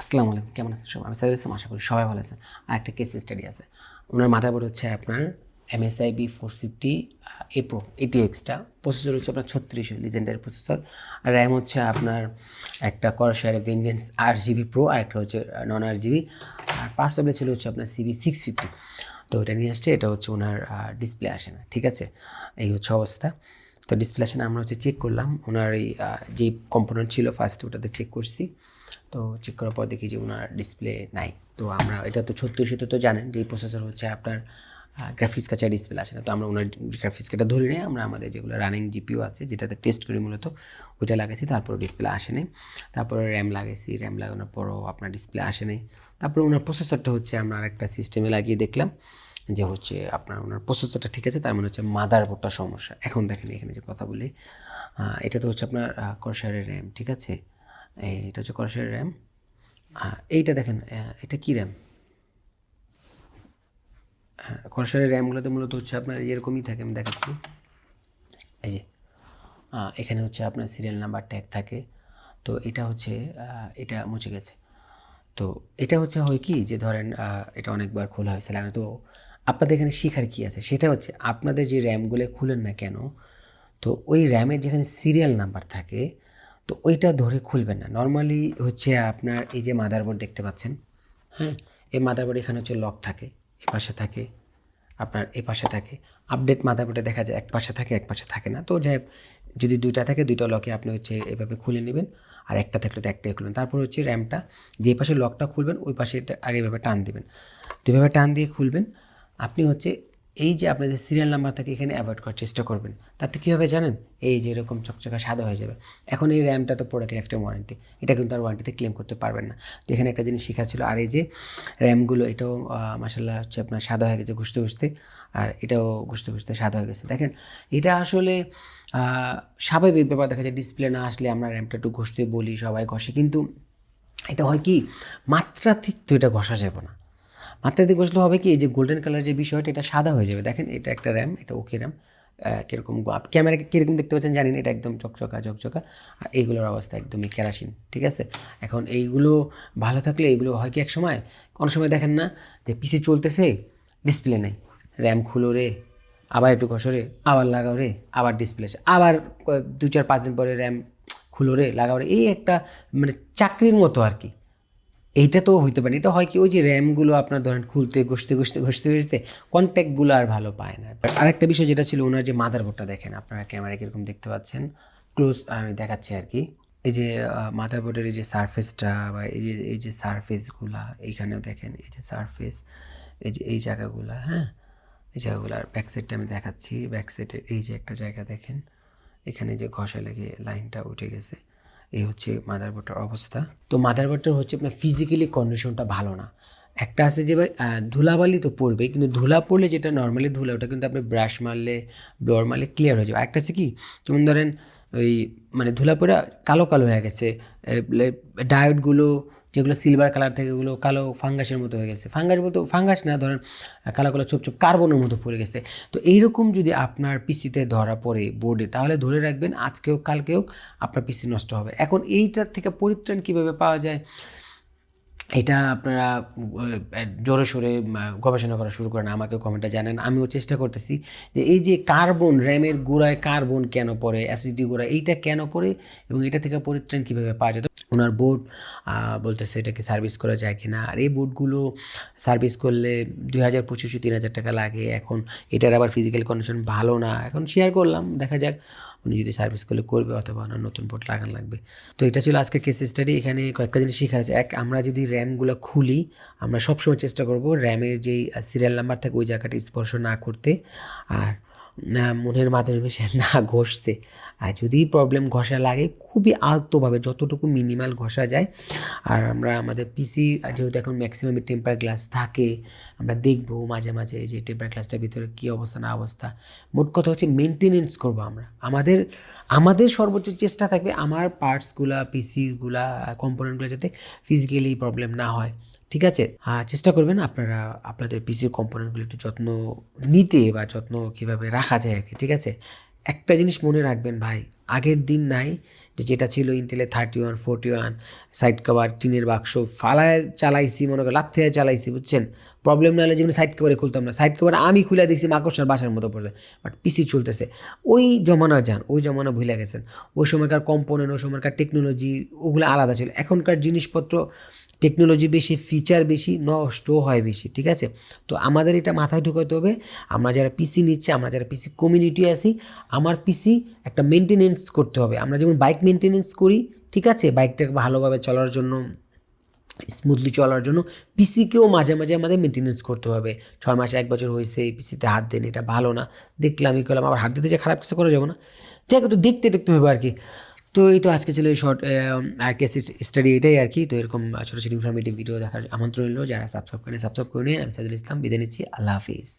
আসসালামু আলাইকুম, কেমন আছেন সবাই? আমি সাইদুল ইসলাম, আশা করি সবাই ভালো আছেন। আর একটা কেস স্টাডি আছে ওনার মাথাবোর্ড হচ্ছে আপনার MSI B four fifty A Pro এটি এক্সটা প্রসেসর হচ্ছে আপনার ছত্রিশ লিজেন্ডারি প্রসেসর আর র্যাম হচ্ছে আপনার একটা করশার ভেঞ্জেন্স আট জিবি প্রো আর একটা হচ্ছে নন আট জিবি আর পার্সেবলে ছিল হচ্ছে আপনার সিবি সিক্স ফিফটি তো এটা নিয়ে আসছে, এটা হচ্ছে ওনার ডিসপ্লে আসে না, ঠিক আছে? এই হচ্ছে অবস্থা। তো ডিসপ্লে আসে না, আমরা হচ্ছে চেক করলাম। ওনার এই যে কম্পোনেন্ট ছিল ফার্স্ট ওটাতে চেক করছি। তো চেক করার পর দেখি যে ওনার ডিসপ্লে নাই। তো আমরা, এটা তো ছত্রিশে তো জানেন যে প্রসেসর হচ্ছে আপনার গ্রাফিক্স কাছে ডিসপ্লে আসে না। তো আমরা ওনার গ্রাফিক্স কার্ডটা ধরে নিয়ে আমরা আমাদের যেগুলো রানিং জিপিও আছে, যেটাতে টেস্ট করি মূলত, ওইটা লাগাইছি তারপর ডিসপ্লে আসে নাই। তারপরে র্যাম লাগাইছি র্যাম লাগানোর পরও আপনার ডিসপ্লে আসে নাই। তারপরে ওনার প্রসেসরটা হচ্ছে, আমরা আরেকটা সিস্টেমে লাগিয়ে দেখলাম যে হচ্ছে আপনার ওনার প্রসেসরটা ঠিক আছে, তার মানে হচ্ছে মাদারবোর্ডটা সমস্যা। এখন দেখেন এখানে যে কথা বলি এটা তো হচ্ছে আপনার করসারের র্যাম ঠিক আছে? এই এটা হচ্ছে করসারের র্যাম। এইটা দেখেন এটা কী র্যাম? হ্যাঁ করসারের র্যামগুলোতে মূলত হচ্ছে আপনার এরকমই থাকে, আমি দেখাচ্ছি। এই যে এখানে হচ্ছে আপনার সিরিয়াল নাম্বার ট্যাগ থাকে। তো এটা হচ্ছে এটা মুছে গেছে। তো এটা হচ্ছে হয় কি যে ধরেন এটা অনেকবার খোলা হয়েছে লাগানো। তো আপনাদের এখানে শিখার কি আছে? সেটা হচ্ছে আপনাদের যে র্যামগুলো খুলেন না কেন, তো ওই র্যামের যেখানে সিরিয়াল নাম্বার থাকে তো ওইটা ধরে খুলবেন না। নর্মালি হচ্ছে আপনার এই যে মাদারবোর্ড দেখতে পাচ্ছেন হ্যাঁ? এই মাদারবোর্ড এখানে হচ্ছে লক থাকে, এ পাশে থাকে, আপনার এ পাশে থাকে। আপডেট মাদারবোর্ডে দেখা যায় এক পাশে থাকে, এক পাশে থাকে না। তো যাই হোক, যদি দুইটা থাকে, দুইটা লকে আপনি হচ্ছে এভাবে খুলে নেবেন, আর একটা থাকলে তো একটাই খুলবেন। তারপর হচ্ছে র্যামটা যে পাশে লকটা খুলবেন, ওই পাশে আগে এভাবে টান দিবেন। তো এভাবে টান দিয়ে খুলবেন, আপনি হচ্ছে এই যে আপনাদের সিরিয়াল নাম্বার থাকে এখানে অ্যাভয়েড করার চেষ্টা করবেন, তাতে কী হবে জানেন? এই যে এরকম চকচকা সাদা হয়ে যাবে। এখন এই র্যামটা তো প্রোডাক্ট লাইফ ওয়ারেন্টি এটা কিন্তু আর ওয়ারেন্টিতে ক্লেম করতে পারবেন না। তো এখানে একটা জিনিস শেখার ছিল, আর এই যে র্যামগুলো এটাও মাসাল্লাহ হচ্ছে আপনার সাদা হয়ে গেছে ঘুষতে ঘুষতে, আর এটাও ঘুষতে ঘুষতে সাদা হয়ে গেছে। দেখেন, এটা আসলে স্বাভাবিক ব্যাপার দেখা যায় ডিসপ্লে না আসলে আমরা র্যামটা একটু ঘষতে বলি, সবাই ঘষে, কিন্তু এটা হয় কি? মাত্রাতিক তো এটা ঘষা যাবে না। মাত্রাতিক বসলে হবে কি? এই যে গোল্ডেন কালার যে বিষয়টা, এটা সাদা হয়ে যাবে। দেখেন, এটা একটা র্যাম এটা ওকে র্যাম কীরকম ক্যামেরা কীরকম দেখতে পাচ্ছেন জানি না, এটা একদম চকচকা চকচকা আর এইগুলোর অবস্থা একদমই কেরাসিন, ঠিক আছে? এখন এইগুলো ভালো থাকলে এইগুলো হয় কি এক সময়? কোনো সময় দেখেন না যে পিসি চলতেছে ডিসপ্লে নেই। র্যাম খুলো রে, আবার একটু ঘষো রে, আবার লাগাও রে, আবার ডিসপ্লে আবার দু চার পাঁচ দিন পরে র্যাম খুলো রে, লাগাও রে। এই একটা মানে চাকরির মতো আর কি। এইটা তো হইতে পারে। এটা হয় কি, ওই যে র্যামগুলো আপনার ধরেন খুলতে, ঘষতে ঘষতে ঘষতে ঘষতে কন্ট্যাক্টগুলো আর ভালো পায় না। আরেকটা বিষয় যেটা ছিল, ওনার যে মাদারবোর্ডটা দেখেন, আপনারা ক্যামেরা কীরকম দেখতে পাচ্ছেন? ক্লোজ আমি দেখাচ্ছি আর কি। এই যে মাদারবোর্ডের এই যে সারফেসটা বা এই যে এই যে সারফেসগুলা এইখানেও দেখেন, এই যে সারফেস এই যে, এই জায়গাগুলা হ্যাঁ? এই জায়গাগুলো, আর ব্যাক সাইডটা আমি দেখাচ্ছি। ব্যাক সাইডে এই যে একটা জায়গা দেখেন, এখানে যে ঘষা লেগে লাইনটা উঠে গেছে। এই হচ্ছে মাদার বোর্ডের অবস্থা। তো মাদার মাদারবোর্ডটার হচ্ছে আপনার ফিজিক্যালি কন্ডিশনটা ভালো না। একটা আছে যে ভাই ধুলাবালি তো পড়বে কিন্তু ধুলা পড়লে যেটা নর্মালি ধুলা, ওটা কিন্তু আপনি ব্রাশ মারলে ব্লোয়ার মারলে ক্লিয়ার হয়ে যাবে। একটা আছে কি, যেমন ধরেন ওই মানে ধুলা পড়ে কালো কালো হয়ে গেছে ডায়োডগুলো যেগুলো সিলভার কালার থেকে ওগুলো কালো ফাঙ্গাসের মতো হয়ে গেছে। ফাঙ্গাস বলতে ফাঙ্গাস না, ধরেন কালো কালো ছোপ ছোপ কার্বনের মতো পড়ে গেছে। তো এইরকম যদি আপনার পিসিতে ধরা পড়ে বোর্ডে তাহলে ধরে রাখবেন আজকেও কালকেও আপনার পিসি নষ্ট হবে। এখন এইটার থেকে পরিত্রাণ কীভাবে পাওয়া যায়? এটা আপনারা জোরে সোরে গবেষণা করা শুরু করেন, আমাকে কমেন্টটা জানেন। আমিও চেষ্টা করতেছি যে এই যে কার্বন, র্যামের গোড়ায় কার্বন কেন পড়ে অ্যাসিডি গোড়া এইটা কেন পড়ে এবং এটা থেকে পরিত্রাণ কীভাবে পাওয়া যায়? তো ওনার বোর্ড বলতেছে এটাকে সার্ভিস করা যায় কি না আর এই বোর্ডগুলো সার্ভিস করলে দুই হাজার পঁচিশশো তিন হাজার টাকা লাগে। এখন এটার আবার ফিজিক্যাল কন্ডিশন ভালো না। এখন শেয়ার করলাম, দেখা যাক। উনি যদি সার্ভিস করলে করবে, অথবা ওনার নতুন বোর্ড লাগান লাগবে। তো এটা ছিল আজকে কেস স্টাডি এখানে কয়েকটা জিনিস শেখার আছে। এক, আমরা যদি র্যামগুলো খুলি, আমরা সবসময় চেষ্টা করব র্যামের যেই সিরিয়াল নাম্বার থাকে, ওই জায়গাটা স্পর্শ না করতে। আর মনের সে না ঘষতে। আর যদি প্রবলেম ঘষা লাগে, খুবই আলতোভাবে যতটুকু মিনিমাল ঘষা যায়, আর আমরা আমাদের পিসি যেহেতু এখন ম্যাক্সিমাম টেম্পার গ্লাস থাকে, আমরা দেখব মাঝে মাঝে যে টেম্পার গ্লাসটার ভিতরে কী অবস্থা, না অবস্থা। মোট কথা হচ্ছে মেনটেনেন্স করব আমরা। আমাদের আমাদের সর্বোচ্চ চেষ্টা থাকবে আমার পার্টসগুলা পিসিগুলা কম্পোনেন্টগুলো যাতে ফিজিক্যালি প্রবলেম না হয়। ঠিক আছে? আর চেষ্টা করবেন আপনারা আপনাদের পিসির কম্পোনেন্টগুলো একটু যত্ন নিতে বা যত্ন কীভাবে রাখা যায় আর কি, ঠিক আছে? একটা জিনিস মনে রাখবেন ভাই আগের দিন নাই, যে যেটা ছিল ইন্টেলে thirty one forty one side cover টিনের বাক্স, ফালায় চালাইছি, মনে করেন লাথে চালাইছি, বুঝছেন? প্রবলেম না হলে যেমন সাইড কভারে খুলতাম না। সাইড কভার আমি খুলে দিয়েছি মাকড়সার বাসার মতো পড়ছে বাট পিসি চলতেছে। ওই জমানা যান, ওই জমানা ভুলে গেছেন। ওই সময়কার কম্পোনেন্ট ওই সময়কার টেকনোলজি ওগুলো আলাদা ছিল। এখনকার জিনিসপত্র টেকনোলজি বেশি ফিচার বেশি নষ্ট হয় বেশি, ঠিক আছে? তো আমাদের এটা মাথায় ঢুকাতে হবে। আমরা যারা পিসি নিচ্ছে, আমরা যারা পিসি কমিউনিটি আছি, আমার পিসি একটা মেনটেনেন্স করতে হবে। আমরা যেমন বাইক মেনটেনেন্স করি, ঠিক আছে? বাইকটাকে ভালোভাবে চলার জন্য স্মুথলি চলার জন্য পিসিকেও মাঝে মাঝে আমাদের মেনটেনেন্স করতে হবে। ছয় মাস, এক বছর হয়েছে, এই পিসিতে হাত দেন এটা ভালো না। দেখলাম, ই করলাম, আবার হাত দিতে যে খারাপ কিছু করা যাবে না। যাই একটু দেখতে দেখতে হবে আর কি তো এই তো আজকে ছিল এই শর্ট কেস স্টাডি এটাই আর কি তো এরকম ছোটো ছোটো ইনফরমেটিভ ভিডিও দেখার আমন্ত্রণ রইল। যারা সাবস্ক্রাইব করেন সাবস্ক্রাইব করে নিন আমি সাইদুল ইসলাম বিদায় নিচ্ছি। আল্লাহ হাফিজ।